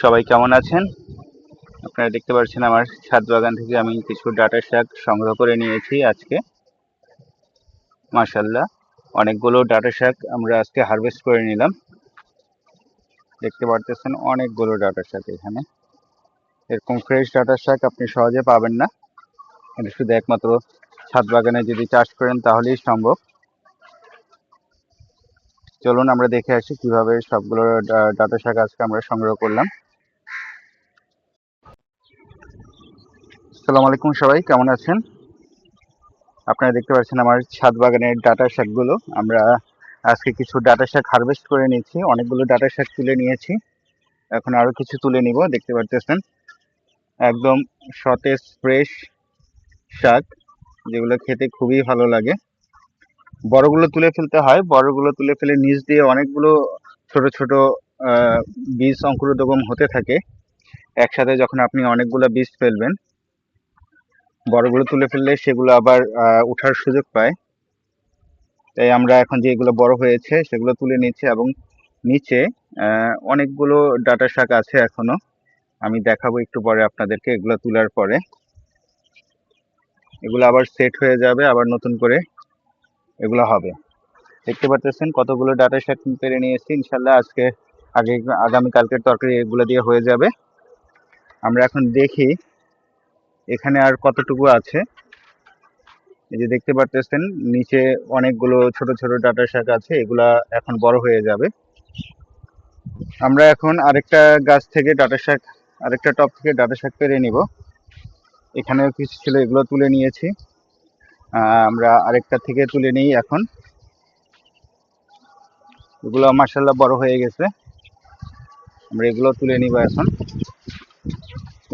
সবাই কেমন আছেন? আপনারা দেখতে পাচ্ছেন আমার ছাদ বাগান থেকে আমি কিছু ডাটা শাক সংগ্রহ করে নিয়েছি আজকে। মাশাল্লাহ অনেকগুলো ডাটা শাক আমরা আজকে হারভেস্ট করে নিলাম। দেখতে পারতেছেন অনেকগুলো ডাটা শাক এখানে। এরকম ফ্রেশ ডাটা শাক আপনি সহজে পাবেন না। এটা শুধু একমাত্র ছাদ বাগানে যদি চাষ করেন তাহলেই সম্ভব। চলুন আমরা দেখে আসি কীভাবে সবগুলো ডাটা শাক আজকে আমরা সংগ্রহ করলাম। আসসালামু আলাইকুম সবাই, কেমন আছেন? আপনারা দেখতে পাচ্ছেন আমার ছাদ বাগানের ডাটা শাকগুলো। আমরা আজকে কিছু ডাটা শাক হারভেস্ট করে নিয়েছি, অনেকগুলো ডাটা শাক তুলে নিয়েছি। এখন আরও কিছু তুলে নিব, দেখতে পারতেছেন? একদম সতেজ ফ্রেশ শাক, যেগুলো খেতে খুবই ভালো লাগে। বড়গুলো তুলে ফেলতে হয়, বড়গুলো তুলে ফেলে নিচ দিয়ে অনেকগুলো ছোট ছোট বীজ অঙ্কুরোদ্গম হতে থাকে। একসাথে যখন আপনি অনেকগুলো বীজ ফেলবেন বড়গুলো তুলে ফেললে সেগুলো আবার ওঠার সুযোগ পায়। তাই আমরা এখন যেগুলো বড় হয়েছে সেগুলো তুলে নিচ্ছি এবং নিচে অনেকগুলো ডাটা শাক আছে এখনও। আমি দেখাবো একটু পরে আপনাদেরকে এগুলো তোলার পরে। এগুলো আবার সেট হয়ে যাবে, আবার নতুন করে এগুলো হবে। দেখতে পাচ্ছেন কতগুলো ডাটা শাক পেরে নিয়েছি। ইনশাল্লাহ আজকে, আগে, আগামী কালকের তরকারি এগুলো দিয়ে হয়ে যাবে। আমরা এখন দেখি এখানে আর কতটুকু আছে? এই যে দেখতে পারতেছেন, নিচে অনেকগুলো ছোট ছোট ডাটা শাক আছে, এগুলা এখন বড় হয়ে যাবে। আমরা এখন আরেকটা গাছ থেকে ডাটা শাক, আরেকটা টপ থেকে ডাটা শাক পেরে নিব। এখানেও কিছু ছিল, এগুলো তুলে নিয়েছি। আমরা আরেকটা থেকে তুলে নিই এখন। এগুলো মার্শাল্লাহ বড় হয়ে গেছে। আমরা এগুলো তুলে নিব এখন।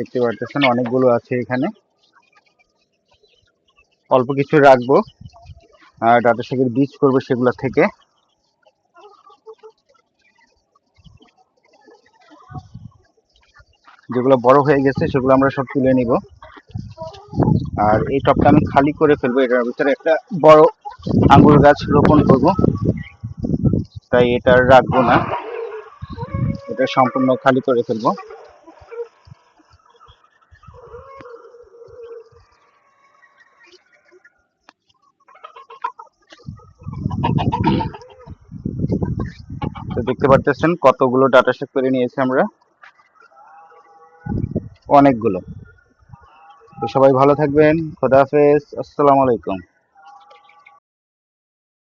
দেখতে পারতেছেন, অনেকগুলো আছে এখানে। অল্প কিছু রাখব। আর ডাটা শাকের বীজ করব সেগুলো থেকে। যেগুলো বড় হয়ে গেছে, সেগুলো আমরা সব তুলে নিব। আর এই টবটা আমি খালি করে ফেলব, এটার ভিতরে একটা বড় আঙ্গুর গাছ রোপণ করব। তাই এটা রাখব না। এটা সম্পূর্ণ খালি করে ফেলব। তো দেখতে পারতেছেন কতগুলো ডাটা শেক করে নিয়েছি আমরা। অনেকগুলো। তো সবাই ভালো থাকবেন। খোদা হাফেজ। আসসালামু আলাইকুম।